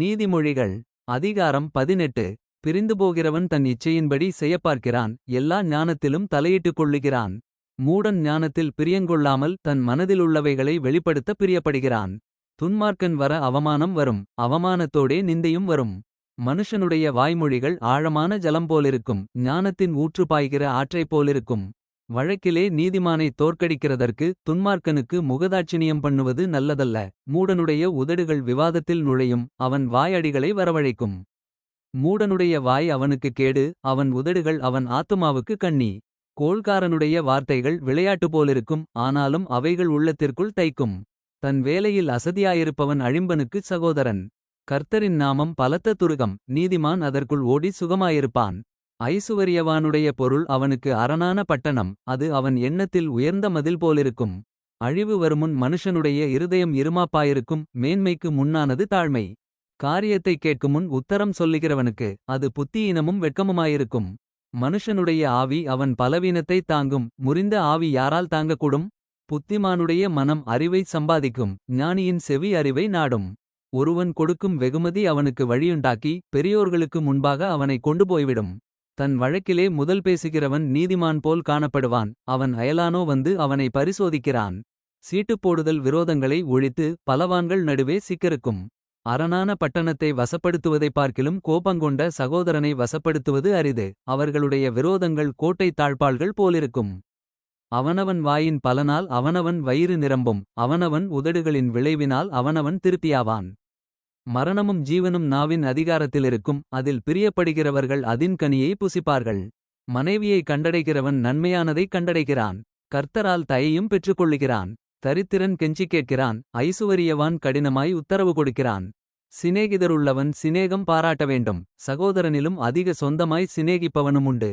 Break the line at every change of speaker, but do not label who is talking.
நீதிமொழிகள் அதிகாரம் பதினெட்டு. பிரிந்து போகிறவன் தன் இச்சையின்படி செய்யப்பார்க்கிறான் எல்லா ஞானத்திலும் தலையிட்டுக் கொள்ளுகிறான். மூடன் ஞானத்தில் பிரியங்கொள்ளாமல் தன் மனதிலுள்ளவைகளை வெளிப்படுத்த பிரியப்படுகிறான். துன்மார்க்கன் வர அவமானம் வரும் அவமானத்தோடே நிந்தையும் வரும். மனுஷனுடைய வாய்மொழிகள் ஆழமான ஜலம் போலிருக்கும் ஞானத்தின் ஊற்று பாய்கிற ஆற்றைப் போலிருக்கும். வழக்கிலே நீதிமானை தோற்கடிக்கிறதற்கு துன்மார்க்கனுக்கு முகதாட்சிணியம் பண்ணுவது நல்லதல்ல. மூடனுடைய உதடுகள் விவாதத்தில் நுழையும் அவன் வாயடிகளை வரவழைக்கும். மூடனுடைய வாய் அவனுக்கு கேடு அவன் உதடுகள் அவன் ஆத்துமாவுக்கு கண்ணி. கோள்காரனுடைய வார்த்தைகள் விளையாட்டு போலிருக்கும் ஆனாலும் அவைகள் உள்ளத்திற்குள் தைக்கும். தன் வேலையில் அசதியாயிருப்பவன் அழிம்பனுக்கு சகோதரன். கர்த்தரின் நாமம் பலத்த துருகம் நீதிமான் அதற்குள் ஓடி சுகமாயிருப்பான். ஐசுவரியவானுடைய பொருள் அவனுக்கு அரணான பட்டணம் அது அவன் எண்ணத்தில் உயர்ந்த மதில் போலிருக்கும். அழிவு வருமுன் மனுஷனுடைய இருதயம் இருமாப்பாயிருக்கும் மேன்மைக்கு முன்னானது தாழ்மை. காரியத்தைக் கேட்குமுன் உத்தரம் சொல்லுகிறவனுக்கு அது புத்தியீனமும் வெட்கமுமாயிருக்கும். மனுஷனுடைய ஆவி அவன் பலவீனத்தை தாங்கும் முறிந்த ஆவி யாரால் தாங்கக்கூடும்? புத்திமானுடைய மனம் அறிவை சம்பாதிக்கும் ஞானியின் செவி அறிவை நாடும். ஒருவன் கொடுக்கும் வெகுமதி அவனுக்கு வழியுண்டாக்கி பெரியோர்களுக்கு முன்பாக அவனை கொண்டு போய்விடும் தன் வழக்கிலே முதல் பேசுகிறவன் நீதிமான் போல் காணப்படுவான். அவன் அயலானோ வந்து அவனை பரிசோதிக்கிறான். சீட்டுப் போடுதல் விரோதங்களை ஒழித்து பலவான்கள் நடுவே சிக்கருக்கும். அரணான பட்டணத்தை வசப்படுத்துவதைப் பார்க்கிலும் கோபங்கொண்ட சகோதரனை வசப்படுத்துவது அரிது. அவர்களுடைய விரோதங்கள் கோட்டை தாழ்பாள்கள் போலிருக்கும். அவனவன் வாயின் பலனால் அவனவன் வயிறு நிரம்பும். அவனவன் உதடுகளின் விளைவினால் அவனவன் திருப்தியாவான். மரணமும் ஜீவனும் நாவின் அதிகாரத்திலிருக்கும் அதில் பிரியப்படுகிறவர்கள் அதின் கனியை புசிப்பார்கள். மனைவியை கண்டடைகிறவன் நன்மையானதைக் கண்டடைகிறான். கர்த்தரால் தயையும் பெற்றுக்கொள்ளுகிறான். தரித்திரன் கெஞ்சி கேட்கிறான். ஐசுவரியவான் கடினமாய் உத்தரவு கொடுக்கிறான். சிநேகிதருள்ளவன் சிநேகம் பாராட்ட வேண்டும் சகோதரனிலும் அதிக சொந்தமாய் சிநேகிப்பவனும் உண்டு.